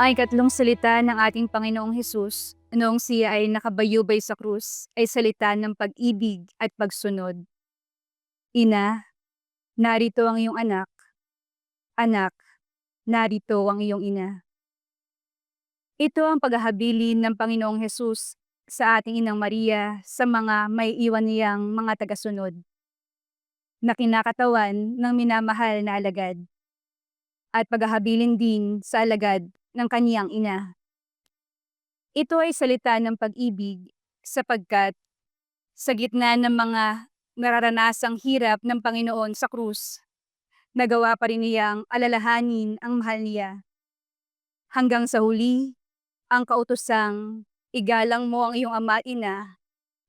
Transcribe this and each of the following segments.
Ang ikatlong salita ng ating Panginoong Hesus noong siya ay nakabayubay sa krus ay salita ng pag-ibig at pagsunod. Ina, narito ang iyong anak. Anak, narito ang iyong ina. Ito ang paghahabilin ng Panginoong Hesus sa ating Inang Maria sa mga may iwan niyang mga tagasunod na kinakatawan ng minamahal na alagad at paghahabilin din sa alagad ng kaniyang ina. Ito ay salita ng pag-ibig sapagkat sa gitna ng mga nararanasang hirap ng Panginoon sa krus, nagawa pa rin niyang alalahanin ang mahal niya. Hanggang sa huli, ang kautosang igalang mo ang iyong ama ina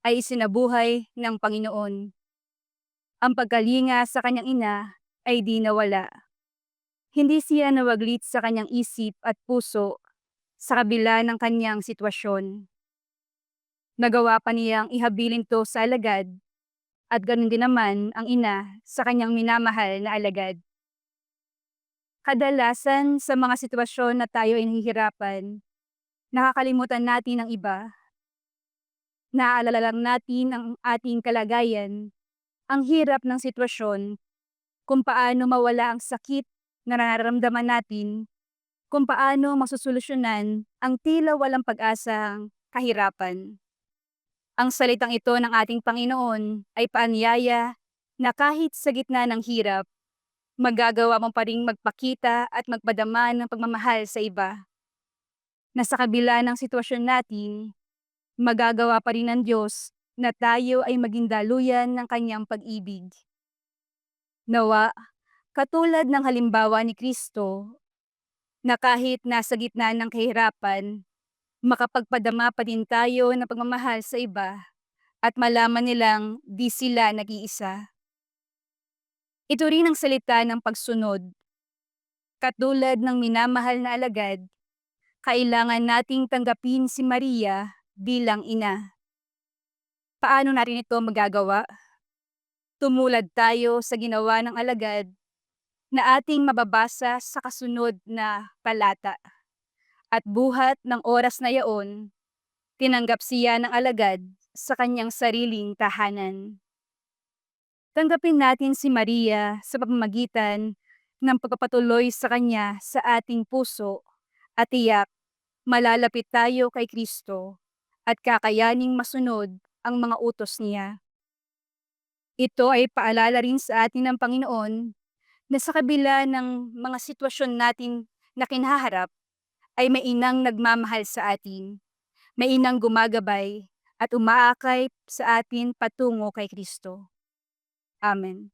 ay isinabuhay ng Panginoon. Ang pagkalinga sa kanyang ina ay di nawala. Hindi siya nawaglit sa kanyang isip at puso sa kabila ng kanyang sitwasyon. Nagawa pa niyang ihabilin to sa alagad at ganun din naman ang ina sa kanyang minamahal na alagad. Kadalasan sa mga sitwasyon na tayo ay nahihirapan, nakakalimutan natin ang iba. Naaalala lang natin ang ating kalagayan, ang hirap ng sitwasyon, kung paano mawala ang sakit nararamdaman natin, kung paano masusolusyonan ang tila walang pag-asang kahirapan. Ang salitang ito ng ating Panginoon ay paanyaya na kahit sa gitna ng hirap, magagawa mo pa rin magpakita at magpadama ng pagmamahal sa iba. Na sa kabila ng sitwasyon natin, magagawa pa rin ng Diyos na tayo ay maging daluyan ng kanyang pag-ibig. Nawa, katulad ng halimbawa ni Kristo, na kahit nasa gitna ng kahirapan, makapagpadama pa din tayo ng pagmamahal sa iba at malaman nilang di sila nag-iisa. Ito rin ang salita ng pagsunod. Katulad ng minamahal na alagad, kailangan nating tanggapin si Maria bilang ina. Paano natin ito magagawa? Tumulad tayo sa ginawa ng alagad na ating mababasa sa kasunod na palata. At buhat ng oras na yaon, tinanggap siya ng alagad sa kanyang sariling tahanan. Tanggapin natin si Maria sa pamamagitan ng pagpapatuloy sa kanya sa ating puso at tiyak malalapit tayo kay Kristo at kakayaning masunod ang mga utos niya. Ito ay paalala rin sa atin ng Panginoon na sa kabila ng mga sitwasyon natin na kinaharap ay may inang nagmamahal sa atin, may inang gumagabay at umaakay sa atin patungo kay Kristo. Amen.